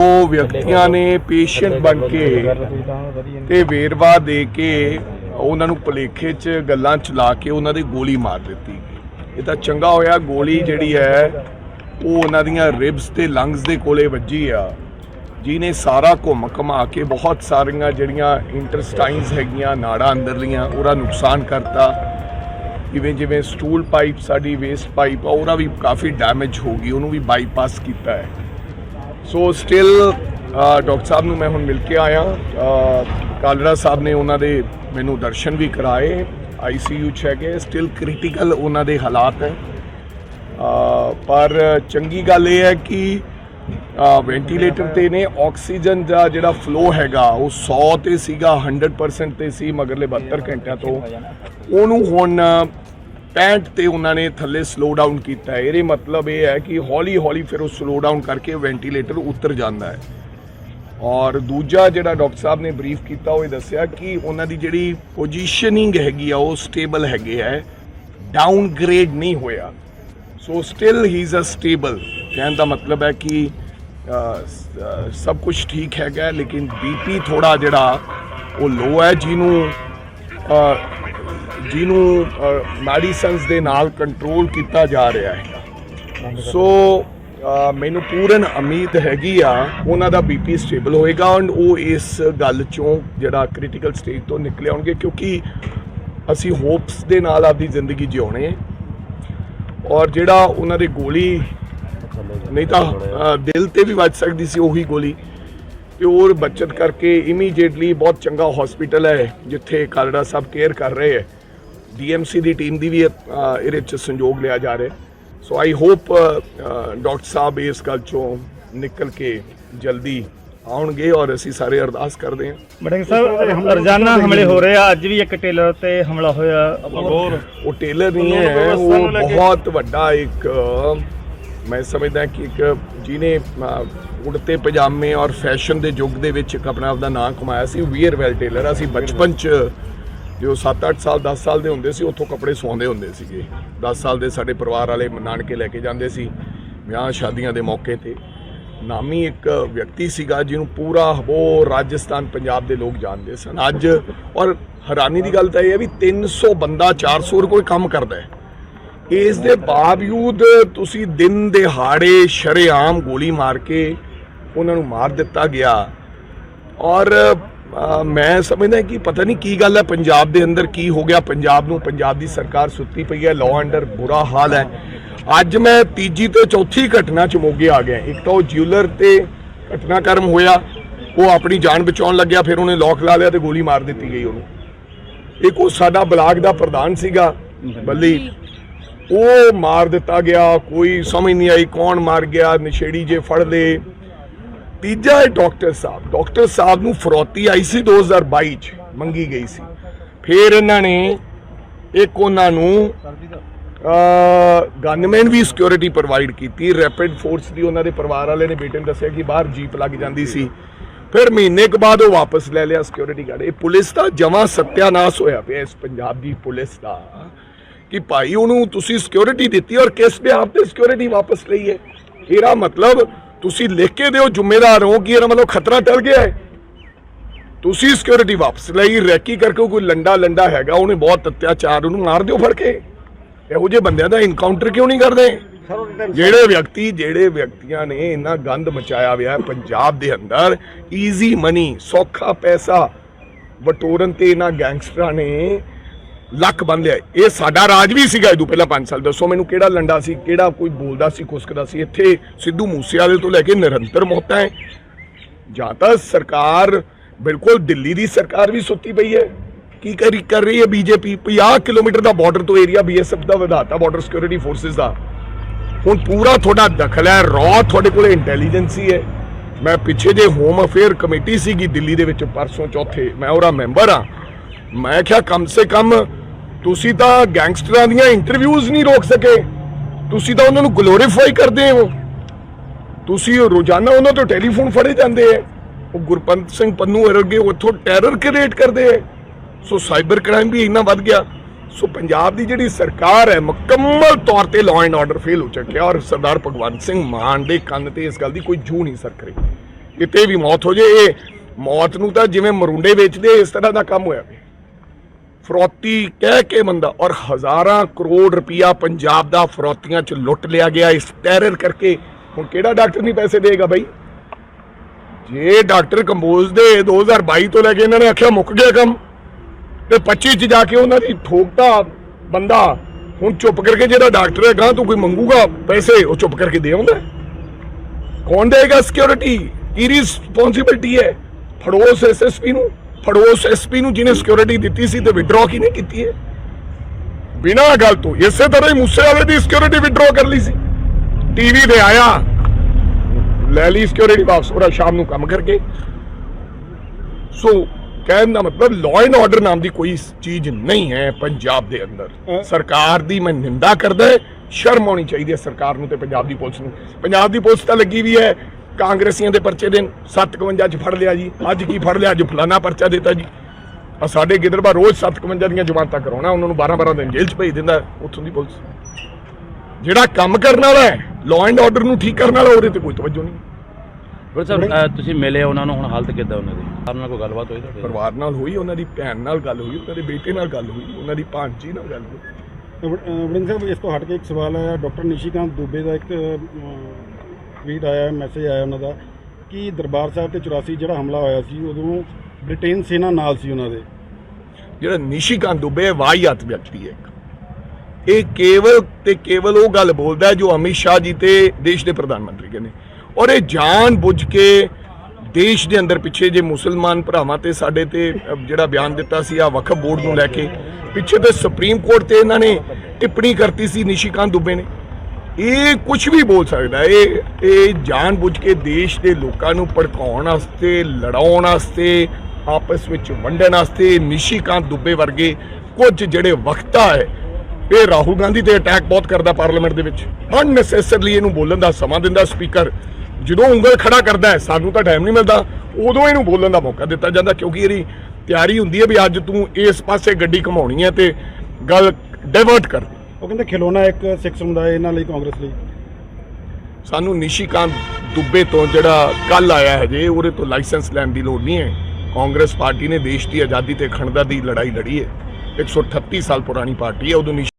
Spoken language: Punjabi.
ਉਹ ਵਿਅਕਤੀਆਂ ਨੇ ਪੇਸ਼ੈਂਟ ਬਣ ਕੇ ਤੇ ਵੇਰਵਾ ਦੇ ਕੇ ਉਹਨਾਂ ਨੂੰ ਭੁਲੇਖੇ 'ਚ ਗੱਲਾਂ ਚਲਾ ਕੇ ਉਹਨਾਂ ਦੀ ਗੋਲੀ ਮਾਰ ਦਿੱਤੀ ਇਹ ਤਾਂ ਚੰਗਾ ਹੋਇਆ, ਗੋਲੀ ਜਿਹੜੀ ਹੈ, ਉਹ ਉਹਨਾਂ ਦੀਆਂ ਰਿਬਸ ਤੇ ਲੰਗਸ ਦੇ ਕੋਲੇ ਵੱਜੀ ਆ, ਜਿਹਨੇ ਸਾਰਾ ਘੁੰਮ ਘਮਾ ਕੇ ਬਹੁਤ ਸਾਰੀਆਂ ਜਿਹੜੀਆਂ ਇੰਟਰਸਟਾਈਨਸ ਹੈਗੀਆਂ, ਨਾੜਾਂ ਅੰਦਰਲੀਆਂ, ਉਹਦਾ ਨੁਕਸਾਨ ਕਰਤਾ। ਜਿਵੇਂ ਜਿਵੇਂ ਸਟੂਲ ਪਾਈਪ ਸਾਡੀ ਵੇਸਟ ਪਾਈਪ ਆ, ਉਹਦਾ ਵੀ ਕਾਫੀ ਡੈਮੇਜ ਹੋ ਗਈ, ਉਹਨੂੰ ਵੀ ਬਾਈਪਾਸ ਕੀਤਾ ਹੈ। ਸੋ ਸਟਿਲ ਡਾਕਟਰ ਸਾਹਿਬ ਨੂੰ ਮੈਂ ਹੁਣ ਮਿਲ ਕੇ ਆਇਆ। ਕਾਲੜਾ ਸਾਹਿਬ ਨੇ ਉਹਨਾਂ ਦੇ ਮੈਨੂੰ ਦਰਸ਼ਨ ਵੀ ਕਰਾਏ ਆਈਸੀਯੂ ਚ ਹੈਗੇ ਸਟਿਲ ਕ੍ਰਿਟੀਕਲ ਉਹਨਾਂ ਦੇ ਹਾਲਾਤ ਹੈ। ਪਰ ਚੰਗੀ ਗੱਲ ਇਹ ਹੈ ਕਿ ਵੈਂਟੀਲੇਟਰ ਤੇ ਨੇ ਆਕਸੀਜਨ ਦਾ ਜਿਹੜਾ ਫਲੋ ਹੈਗਾ, ਉਹ 100 ਤੇ ਸੀਗਾ 100% ਤੇ ਸੀ, ਮਗਰਲੇ 72 ਘੰਟਿਆਂ ਤੋਂ। ਉਹਨੂੰ ਹੁਣ 65 ਤੇ ਉਹਨਾਂ ਨੇ ਥੱਲੇ ਸਲੋ ਡਾਊਨ ਕੀਤਾ ਇਹਦੇ ਮਤਲਬ ਇਹ ਹੈ ਕਿ ਹੌਲੀ ਹੌਲੀ ਫਿਰ ਉਹ ਸਲੋ ਡਾਊਨ ਕਰਕੇ ਵੈਂਟੀਲੇਟਰ ਉਤਰ ਜਾਂਦਾ ਹੈ। ਔਰ ਦੂਜਾ ਜਿਹੜਾ ਡਾਕਟਰ ਸਾਹਿਬ ਨੇ ਬਰੀਫ ਕੀਤਾ ਉਹ ਇਹ ਦੱਸਿਆ ਕਿ ਉਹਨਾਂ ਦੀ ਜਿਹੜੀ ਪੋਜੀਸ਼ਨਿੰਗ ਹੈਗੀ ਆ ਉਹ ਸਟੇਬਲ ਹੈਗੇ ਹੈ। ਡਾਊਨਗ੍ਰੇਡ ਨਹੀਂ ਹੋਇਆ। So still he is a stable ਕਹਿਣ ਦਾ ਮਤਲਬ ਹੈ ਕਿ ਸਭ ਕੁਝ ਠੀਕ ਹੈਗਾ ਹੈ, ਲੇਕਿਨ ਬੀਪੀ ਥੋੜਾ ਜਿਹੜਾ ਉਹ ਲੋ ਹੈ ਜਿਹਨੂੰ ਜਿਹਨੂੰ ਮੈਡੀਸਨਸ ਦੇ ਨਾਲ ਕੰਟਰੋਲ ਕੀਤਾ ਜਾ ਰਿਹਾ ਹੈ। ਸੋ ਮੈਨੂੰ ਪੂਰਨ ਉਮੀਦ ਹੈਗੀ ਆ, ਉਹਨਾਂ ਦਾ ਬੀਪੀ ਸਟੇਬਲ ਹੋਏਗਾ ਐਂਡ ਉਹ ਇਸ ਗੱਲ ਚੋਂ ਜਿਹੜਾ ਕ੍ਰਿਟੀਕਲ ਸਟੇਜ ਤੋਂ ਨਿਕਲੇ ਆਉਣਗੇ ਕਿਉਂਕਿ ਅਸੀਂ ਹੋਪਸ ਦੇ ਨਾਲ ਆਪਦੀ ਜ਼ਿੰਦਗੀ ਜਿਉਣੇ ਹੈ ਔਰ ਜਿਹੜਾ ਉਹਨਾਂ ਦੇ ਗੋਲੀ, ਨਹੀਂ ਤਾਂ ਦਿਲ ਤੇ ਵੀ ਵੱਜ ਸਕਦੀ ਸੀ ਉਹੀ ਗੋਲੀ। ਤੇ ਹੋਰ ਬਚਤ ਕਰਕੇ ਇਮੀਡੀਏਟਲੀ ਬਹੁਤ ਚੰਗਾ ਹਸਪੀਟਲ ਹੈ, ਜਿੱਥੇ ਕਾਲੜਾ ਸਾਹਿਬ ਕੇਅਰ ਕਰ ਰਹੇ ਹੈ। ਡੀਐਮਸੀ ਦੀ ਟੀਮ ਦੀ ਵੀ ਇਹਦੇ ਚ ਸੰਯੋਗ ਲਿਆ ਜਾ ਰਿਹਾ ਸੋ ਆਈ ਹੋਪ ਡਾਕਟਰ ਸਾਹਿਬ ਇਸ ਗੱਲ ਚੋਂ ਨਿਕਲ ਕੇ ਜਲਦੀ ਆਉਣਗੇ ਔਰ ਅਸੀਂ ਸਾਰੇ ਅਰਦਾਸ ਕਰਦੇ ਹਾਂ। ਬੜਿੰਗ ਸਾਹਿਬ ਰੋਜ਼ਾਨਾ ਹਮਲੇ ਹੋ ਰਹੇ ਆ। ਅੱਜ ਵੀ ਇੱਕ ਟੇਲਰ ਤੇ ਹਮਲਾ ਹੋਇਆ। ਉਹ ਟੇਲਰ ਨਹੀਂ ਹੈ ਉਹ ਬਹੁਤ ਵੱਡਾ ਇੱਕ ਮੈਂ ਸਮਝਦਾ ਕਿ ਇੱਕ ਜਿਹਨੇ ਉੜਤੇ ਪਜਾਮੇ ਔਰ ਫੈਸ਼ਨ ਦੇ ਯੁੱਗ ਦੇ ਵਿੱਚ ਇੱਕ ਆਪਣਾ ਆਪਦਾ ਨਾਂ ਕਮਾਇਆ ਸੀ ਵੀਅਰ ਵੈਲ ਟੇਲਰ ਅਸੀਂ ਬਚਪਨ ਚ ਜੋ 7-8 ਸਾਲ 10 ਸਾਲ ਦੇ ਹੁੰਦੇ ਸੀ, ਉੱਥੋਂ ਕੱਪੜੇ ਸਵਾਉਂਦੇ ਹੁੰਦੇ ਸੀਗੇ। 10 ਸਾਲ ਦੇ ਸਾਡੇ ਪਰਿਵਾਰ ਵਾਲੇ ਨਾਨਕੇ ਲੈ ਕੇ ਜਾਂਦੇ ਸੀ ਵਿਆਹ ਸ਼ਾਦੀਆਂ ਦੇ ਮੌਕੇ ਤੇ। ਨਾਮੀ ਇੱਕ ਵਿਅਕਤੀ ਸੀਗਾ ਜਿਹਨੂੰ ਪੂਰਾ ਉਹ ਰਾਜਸਥਾਨ, ਪੰਜਾਬ ਦੇ ਲੋਕ ਜਾਣਦੇ ਸਨ। ਅੱਜ ਔਰ ਹੈਰਾਨੀ ਦੀ ਗੱਲ ਤਾਂ ਇਹ ਹੈ ਵੀ 300 ਬੰਦਾ 400 ਕੋਈ ਕੰਮ ਕਰਦਾ ਹੈ। ਇਸ ਦੇ ਬਾਵਜੂਦ ਤੁਸੀਂ ਦਿਨ ਦਿਹਾੜੇ ਸ਼ਰੇਆਮ ਗੋਲੀ ਮਾਰ ਕੇ ਉਹਨਾਂ ਨੂੰ ਮਾਰ ਦਿੱਤਾ ਗਿਆ। ਔਰ ਮੈਂ ਸਮਝਦਾ ਕਿ ਪਤਾ ਨਹੀਂ ਕੀ ਗੱਲ ਹੈ, ਪੰਜਾਬ ਦੇ ਅੰਦਰ ਕੀ ਹੋ ਗਿਆ, ਪੰਜਾਬ ਨੂੰ, ਪੰਜਾਬ ਦੀ ਸਰਕਾਰ ਸੁੱਤੀ ਪਈ ਹੈ ਲਾਅ ਅੰਡਰ ਬੁਰਾ ਹਾਲ ਹੈ। ਅੱਜ ਮੈਂ ਤੀਜੀ ਤੋਂ ਚੌਥੀ ਘਟਨਾ ਚ ਮੋਗੇ ਆ ਗਿਆ। ਇੱਕ ਤਾਂ ਉਹ ਜਿਊਲਰ ਤੇ ਘਟਨਾਕ੍ਰਮ ਹੋਇਆ, ਉਹ ਆਪਣੀ ਜਾਨ ਬਚਾਉਣ ਲੱਗਿਆ, ਫਿਰ ਉਹਨੇ ਲੋਕ ਲਾ ਲਿਆ ਤੇ ਗੋਲੀ ਮਾਰ ਦਿੱਤੀ ਗਈ ਉਹਨੂੰ। ਇੱਕ ਉਹ ਸਾਡਾ ਬਲਾਕ ਦਾ ਪ੍ਰਧਾਨ ਸੀਗਾ, ਬੱਲੀ। ਉਹ ਮਾਰ ਦਿੱਤਾ ਗਿਆ, ਕੋਈ ਸਮਝ ਨਹੀਂ ਆਈ ਕੌਣ ਮਾਰ ਗਿਆ, ਨਸ਼ੇੜੀ ਜੇ ਫੜ ਲਏ। ਤੀਜਾ ਹੈ ਡਾਕਟਰ ਸਾਹਿਬ। ਡਾਕਟਰ ਸਾਹਿਬ ਨੂੰ ਫਰੋਤੀ ਆਈ ਸੀ 2022 ਚ, ਮੰਗੀ ਗਈ ਸੀ। ਫਿਰ ਇਹਨਾਂ ਨੇ ਇੱਕ ਉਹਨਾਂ ਨੂੰ ਗਨਮੈਨ ਵੀ ਸਿਕਿਉਰਿਟੀ ਪ੍ਰੋਵਾਈਡ ਕੀਤੀ। ਰੈਪਿਡ ਫੋਰਸ ਦੀ ਉਹਨਾਂ ਦੇ ਪਰਿਵਾਰ ਵਾਲੇ ਨੇ ਬੇਟੇ ਨੂੰ ਦੱਸਿਆ ਕਿ ਬਾਹਰ ਜੀਪ ਲੱਗ ਜਾਂਦੀ ਸੀ। ਫਿਰ ਮਹੀਨੇ ਕ ਬਾਅਦ ਉਹ ਵਾਪਸ ਲੈ ਲਿਆ ਸਿਕਿਉਰਿਟੀ ਗਾਰਡ ਇਹ ਪੁਲਿਸ ਦਾ ਜਮਾ ਸਤਿਆਨਾਸ਼ ਹੋਇਆ ਪਿਆ ਇਸ ਪੰਜਾਬ ਦੀ ਪੁਲਿਸ ਦਾ ਕਿ ਭਾਈ ਉਹਨੂੰ ਤੁਸੀਂ ਸਿਕਿਉਰਿਟੀ ਦਿੱਤੀ ਔਰ ਕਿਸ ਬਿਹਾਫ ਤੇ ਸਿਕਿਉਰਿਟੀ ਵਾਪਸ ਲਈ ਹੈ? ਇਹਦਾ ਮਤਲਬ ਤੁਸੀਂ ਲਿਖ ਕੇ ਦਿਓ, ਜ਼ਿੰਮੇਦਾਰ ਹੋ, ਕਿ ਇਹਦਾ ਮਤਲਬ ਖਤਰਾ ਟਲ ਗਿਆ ਹੈ? ਤੁਸੀਂ ਸਿਕਿਉਰਿਟੀ ਵਾਪਸ ਲਈ, ਰੈਕੀ ਕਰਕੇ ਕੋਈ ਲੰਡਾ ਲੰਡਾ ਹੈਗਾ, ਉਹਨੇ ਬਹੁਤ ਅਤਿਆਚਾਰ ਉਹਨੂੰ ਮਾਰ ਦਿਓ ਫੜ ਕੇ। ਇਹੋ ਜਿਹੇ ਬੰਦਿਆਂ ਦਾ ਇਨਕਾਊਂਟਰ ਕਿਉਂ ਨਹੀਂ ਕਰਦੇ? ਜਿਹੜੇ ਵਿਅਕਤੀ, ਜਿਹੜੇ ਵਿਅਕਤੀਆਂ ਨੇ ਇੰਨਾ ਗੰਦ ਮਚਾਇਆ ਹੋਇਆ ਹੈ ਪੰਜਾਬ ਦੇ ਅੰਦਰ ਈਜ਼ੀ ਮਨੀ ਸੌਖਾ ਪੈਸਾ, ਵਟੋਰਨ ਤੇ ਇਹਨਾਂ ਗੈਂਗਸਟਰਾਂ ਨੇ ਲੱਕ ਬੰਨ ਲਿਆ ਇਹ ਸਾਡਾ ਰਾਜ ਵੀ ਸੀਗਾ ਇਹਦੋਂ ਪਹਿਲਾਂ 5 ਸਾਲ। ਦੱਸੋ ਮੈਨੂੰ ਕਿਹੜਾ ਲੰਡਾ ਸੀ, ਕਿਹੜਾ ਕੋਈ ਬੋਲਦਾ ਸੀ, ਖੁਸਕਦਾ ਸੀ? ਇੱਥੇ ਸਿੱਧੂ ਮੂਸੇਵਾਲੇ ਤੋਂ ਲੈ ਕੇ ਨਿਰੰਤਰ ਮੌਤਾਂ ਹੈ ਜਾਂ ਤਾਂ ਸਰਕਾਰ ਬਿਲਕੁਲ ਦਿੱਲੀ ਦੀ ਸਰਕਾਰ ਵੀ ਸੁੱਤੀ ਪਈ ਹੈ ਕੀ ਕਰੀ ਕਰ ਰਹੀ ਹੈ ਬੀਜੇਪੀ? 50 ਕਿਲੋਮੀਟਰ ਦਾ ਬਾਰਡਰ ਤੋਂ ਏਰੀਆ ਬੀਐਸਐਫ ਦਾ ਵਧਾਤਾ ਬਾਰਡਰ ਸਿਕਿਉਰਿਟੀ ਫੋਰਸਸ ਦਾ। ਹੁਣ ਪੂਰਾ ਤੁਹਾਡਾ ਦਖਲ ਹੈ ਰੌ ਤੁਹਾਡੇ ਕੋਲ ਇੰਟੈਲੀਜੈਂਸੀ ਹੈ ਮੈਂ ਪਿੱਛੇ ਜੇ ਹੋਮ ਅਫੇਅਰ ਕਮੇਟੀ ਸੀਗੀ ਦਿੱਲੀ ਦੇ ਵਿੱਚ ਪਰਸੋਂ ਚੌਥੇ, ਮੈਂ ਉਹਦਾ ਮੈਂਬਰ ਆ। ਮੈਂ ਕਿਹਾ ਕਮ ਸੇ ਕਮ ਤੁਸੀਂ ਤਾਂ ਗੈਂਗਸਟਰਾਂ ਦੀਆਂ ਇੰਟਰਵਿਊਜ਼ ਨਹੀਂ ਰੋਕ ਸਕੇ। ਤੁਸੀਂ ਤਾਂ ਉਹਨਾਂ ਨੂੰ ਗਲੋਰੀਫਾਈ ਕਰਦੇ ਹੋ। ਤੁਸੀਂ ਰੋਜ਼ਾਨਾ ਉਹਨਾਂ ਤੋਂ ਟੈਲੀਫੋਨ ਫੜੇ ਜਾਂਦੇ ਐ। ਉਹ ਗੁਰਪੰਤ ਸਿੰਘ ਪੰਨੂ ਵਰਗੇ ਉੱਥੋਂ ਟੈਰਰ ਕ੍ਰੀਏਟ ਕਰਦੇ ਐ। ਸੋ ਸਾਈਬਰ ਕ੍ਰਾਈਮ ਵੀ ਇੰਨਾ ਵੱਧ ਗਿਆ। ਸੋ ਪੰਜਾਬ ਦੀ ਜਿਹੜੀ ਸਰਕਾਰ ਹੈ ਮੁਕੰਮਲ ਤੌਰ ਤੇ ਲਾਅ ਐਂਡ ਆਰਡਰ ਫੇਲ ਹੋ ਚੁੱਕਿਆ ਔਰ ਸਰਦਾਰ ਭਗਵੰਤ ਸਿੰਘ ਮਾਨ ਦੇ ਕੰਨ ਤੇ ਇਸ ਗੱਲ ਦੀ ਕੋਈ ਜੂ ਨਹੀਂ ਸਰਕ ਰਹੀ ਕਿਤੇ ਵੀ ਮੌਤ ਹੋ ਜੇ, ਇਹ ਮੌਤ ਨੂੰ ਤਾਂ ਜਿਵੇਂ ਮਰੁੰਡੇ ਵੇਚਦੇ, ਇਸ ਤਰ੍ਹਾਂ ਦਾ ਕੰਮ ਹੋਇਆ। ਫਰੋਤੀ ਕਹਿ ਕੇ ਮੰਦਾ ਔਰ ਹਜ਼ਾਰਾਂ ਕਰੋੜ ਰੁਪਇਆ ਪੰਜਾਬ ਦਾ ਫਰੋਤੀਆਂ ਚ ਲੁੱਟ ਲਿਆ ਗਿਆ। ਇਸ ਟੈਰਰ ਕਰਕੇ ਹੁਣ ਕਿਹੜਾ ਡਾਕਟਰ ਨਹੀਂ ਪੈਸੇ ਦੇਗਾ ਬਾਈ? ਜੇ ਡਾਕਟਰ ਕੰਬੋਜ ਦੇ 2022 ਤੋਂ ਲੈ ਕੇ ਇਹਨਾਂ ਨੇ ਆਖਿਆ ਮੁੱਕ ਗਿਆ ਕੰਮ, ਤੇ 25 ਚ ਜਾ ਕੇ ਉਹਨਾਂ ਦੀ ਠੋਕਤਾ ਬੰਦਾ ਹੁਣ ਚੁੱਪ ਕਰਕੇ ਜਿਹੜਾ ਡਾਕਟਰ ਹੈ ਗਾਂ ਤੋਂ ਕੋਈ ਮੰਗੂਗਾ ਪੈਸੇ, ਉਹ ਚੁੱਪ ਕਰਕੇ ਦੇ ਆਉਂਦਾ ਕੌਣ ਦੇਗਾ ਸਿਕਿਉਰਿਟੀ ਕੀ ਰਿਸਪੌਂਸਿਬਿਲਟੀ ਹੈ? ਫੜੋਸ ਐਸਐਸਪੀ ਨੂੰ। ਫੜੋਸ ਐਸਪੀ ਨੂੰ ਜਿਹਨੇ ਸਿਕਿਉਰਿਟੀ ਦਿੱਤੀ ਸੀ ਤੇ ਵਿਡਰਾਅ ਕਿਹਨੇ ਕੀਤੀ ਹੈ? ਬਿਨਾਂ ਗੱਲ ਤੋਂ ਇਸੇ ਤਰ੍ਹਾਂ ਹੀ ਮੂਸੇ ਵਾਲੇ ਦੀ ਸਿਕਿਉਰਿਟੀ ਵਿਡਰਾਅ ਕਰ ਲਈ ਸੀ। ਟੀਵੀ ਤੇ ਆਇਆ ਲੈ ਲਈ ਸਿਕਿਉਰਿਟੀ ਵਾਪਸ ਉਹਦਾ ਸ਼ਾਮ ਨੂੰ ਕੰਮ ਕਰਕੇ। ਸੋ ਕਹਿਣ ਦਾ ਮਤਲਬ ਲਾਅ ਐਂਡ ਆਰਡਰ ਨਾਮ ਦੀ ਕੋਈ ਚੀਜ਼ ਨਹੀਂ ਹੈ ਪੰਜਾਬ ਦੇ ਅੰਦਰ। ਸਰਕਾਰ ਦੀ ਮੈਂ ਨਿੰਦਾ ਕਰਦਾ ਸ਼ਰਮ ਆਉਣੀ ਚਾਹੀਦੀ ਹੈ ਸਰਕਾਰ ਨੂੰ ਤੇ ਪੰਜਾਬ ਦੀ ਪੁਲਿਸ ਨੂੰ। ਪੰਜਾਬ ਦੀ ਪੁਲਿਸ ਤਾਂ ਲੱਗੀ ਵੀ ਹੈ ਕਾਂਗਰਸੀਆਂ ਦੇ ਪਰਚੇ ਦੇਣ 751 ਚ ਫੜ ਲਿਆ ਜੀ। ਅੱਜ ਕੀ ਫੜ ਲਿਆ? ਅੱਜ ਫਲਾਣਾ ਪਰਚਾ ਦਿੱਤਾ ਜੀ। ਆ ਸਾਡੇ ਗਿੱਦੜਬਾ ਰੋਜ਼ 751 ਦੀਆਂ ਜ਼ਮਾਨਤਾਂ ਕਰਾਉਣਾ ਉਹਨਾਂ ਨੂੰ 12 12 ਦਿਨ ਜੇਲ੍ਹ 'ਚ ਭੇਜ ਦਿੰਦਾ ਹੈ ਉੱਥੋਂ ਦੀ ਪੁਲਿਸ। ਜਿਹੜਾ ਕੰਮ ਕਰਨ ਵਾਲਾ ਹੈ ਲਾਅ ਐਂਡ ਆਰਡਰ ਨੂੰ ਠੀਕ ਕਰਨ ਵਾਲਾ ਉਹਦੇ ਤੇ ਕੋਈ ਤਵੱਜੋ ਨਹੀਂ। ਗੁਰੂ ਸਾਹਿਬ ਤੁਸੀਂ ਮਿਲੇ ਉਹਨਾਂ ਨੂੰ ਹੁਣ ਹਾਲਤ ਕਿੱਦਾਂ ਉਹਨਾਂ ਦੀ? ਉਹਨਾਂ ਨਾਲ ਕੋਈ ਗੱਲਬਾਤ ਹੋਈ ਤੁਹਾਡੀ ਪਰਿਵਾਰ ਨਾਲ ਹੋਈ ਉਹਨਾਂ ਦੀ ਭੈਣ ਨਾਲ ਗੱਲ ਹੋਈ ਉਹਨਾਂ ਦੇ ਬੇਟੇ ਨਾਲ ਗੱਲ ਹੋਈ ਉਹਨਾਂ ਦੀ ਭਾਂਜੀ ਨਾਲ ਗੱਲ ਹੋਈ। ਵੜਿੰਗ ਸਾਹਿਬ ਇਸ ਤੋਂ ਹਟ ਕੇ ਇੱਕ ਸਵਾਲ ਆਇਆ ਡਾਕਟਰ ਨਿਸ਼ੀਕਾਂਤ ਦੁਬੇ ਦਾ ਇੱਕ ਟਵੀਟ ਆਇਆ ਮੈਸੇਜ ਆਇਆ ਉਹਨਾਂ ਦਾ ਕਿ ਦਰਬਾਰ ਸਾਹਿਬ ਤੇ 84 ਜਿਹੜਾ ਹਮਲਾ ਹੋਇਆ ਸੀ ਉਦੋਂ ਬ੍ਰਿਟੇਨ ਸੈਨਾ ਨਾਲ ਸੀ ਉਹਨਾਂ ਦੇ। ਜਿਹੜਾ ਨਿਸ਼ੀਕਾਂਤ ਦੁਬੇ ਹੈ, ਵਾਹੀਆਤ ਵਿਅਕਤੀ ਹੈ ਇੱਕ। ਇਹ ਕੇਵਲ ਤੇ ਕੇਵਲ ਉਹ ਗੱਲ ਬੋਲਦਾ ਜੋ ਅਮਿਤ ਸ਼ਾਹ ਜੀ ਤੇ ਦੇਸ਼ ਦੇ ਪ੍ਰਧਾਨ ਮੰਤਰੀ ਕਹਿੰਦੇ। ਔਰ ਇਹ ਜਾਣ ਬੁੱਝ ਕੇ ਦੇਸ਼ ਦੇ ਅੰਦਰ ਪਿੱਛੇ ਜੇ ਮੁਸਲਮਾਨ ਭਰਾਵਾਂ ਤੇ ਸਾਡੇ ਤੇ ਜਿਹੜਾ ਬਿਆਨ ਦਿੱਤਾ ਸੀ ਆ ਵਕਫ ਬੋਰਡ ਨੂੰ ਲੈ ਕੇ ਪਿੱਛੇ ਤੇ ਸੁਪਰੀਮ ਕੋਰਟ ਤੇ ਇਹਨਾਂ ਨੇ ਟਿੱਪਣੀ ਕਰਤੀ ਸੀ ਨਿਸ਼ੀਕਾਂਤ ਦੁਬੇ ਨੇ ਇਹ ਕੁਝ ਵੀ ਬੋਲ ਸਕਦਾ ਇਹ ਇਹ ਜਾਣ ਬੁੱਝ ਕੇ ਦੇਸ਼ ਦੇ ਲੋਕਾਂ ਨੂੰ ਭੜਕਾਉਣ ਵਾਸਤੇ, ਲੜਾਉਣ ਵਾਸਤੇ, ਆਪਸ ਵਿੱਚ ਵੰਡਣ ਵਾਸਤੇ, ਨਿਸ਼ੀਕਾਂਤ ਦੁੱਬੇ ਵਰਗੇ ਕੁਝ ਜਿਹੜੇ ਵਕਤਾ ਹੈ, ਇਹ ਰਾਹੁਲ ਗਾਂਧੀ ਤੇ ਅਟੈਕ ਬਹੁਤ ਕਰਦਾ ਪਾਰਲੀਮੈਂਟ ਦੇ ਵਿੱਚ। ਅਨਨੈਸੈਸਰਲੀ ਇਹਨੂੰ ਬੋਲਣ ਦਾ ਸਮਾਂ ਦਿੰਦਾ ਸਪੀਕਰ ਜਦੋਂ ਉਂਗਲ ਖੜਾ ਕਰਦਾ ਹੈ, ਸਾਨੂੰ ਤਾਂ ਟਾਈਮ ਨਹੀਂ ਮਿਲਦਾ, ਉਦੋਂ ਇਹਨੂੰ ਬੋਲਣ ਦਾ ਮੌਕਾ ਦਿੱਤਾ ਜਾਂਦਾ, ਕਿਉਂਕਿ ਇਹਦੀ ਤਿਆਰੀ ਹੁੰਦੀ ਹੈ ਵੀ ਅੱਜ ਤੂੰ ਇਸ ਪਾਸੇ ਗੱਡੀ ਘਮਾਉਣੀ ਹੈ ਤੇ ਗੱਲ ਡਾਇਵਰਟ ਕਰ। ਉਹ ਕਹਿੰਦੇ ਖਿਲੌਣਾ ਇੱਕ ਸਿੱਖ ਸਮੁਦਾਇ ਇਹਨਾਂ ਲਈ ਕਾਂਗਰਸ ਲਈ। ਸਾਨੂੰ ਨਿਸ਼ੀਕਾਂਤ ਦੁੱਬੇ ਤੋਂ ਜਿਹੜਾ ਕੱਲ ਆਇਆ ਹੈ ਜੇ, ਉਹਦੇ ਤੋਂ ਲਾਇਸੈਂਸ ਲੈਣ ਦੀ ਲੋੜ ਨਹੀਂ ਹੈ। ਕਾਂਗਰਸ ਪਾਰਟੀ ਨੇ ਦੇਸ਼ ਦੀ ਆਜ਼ਾਦੀ ਤੇ ਅਖੰਡਤਾ ਦੀ ਲੜਾਈ ਲੜੀ ਹੈ। 138 ਸਾਲ ਪੁਰਾਣੀ ਪਾਰਟੀ ਹੈ, ਉਦੋਂ ਨਿਸ਼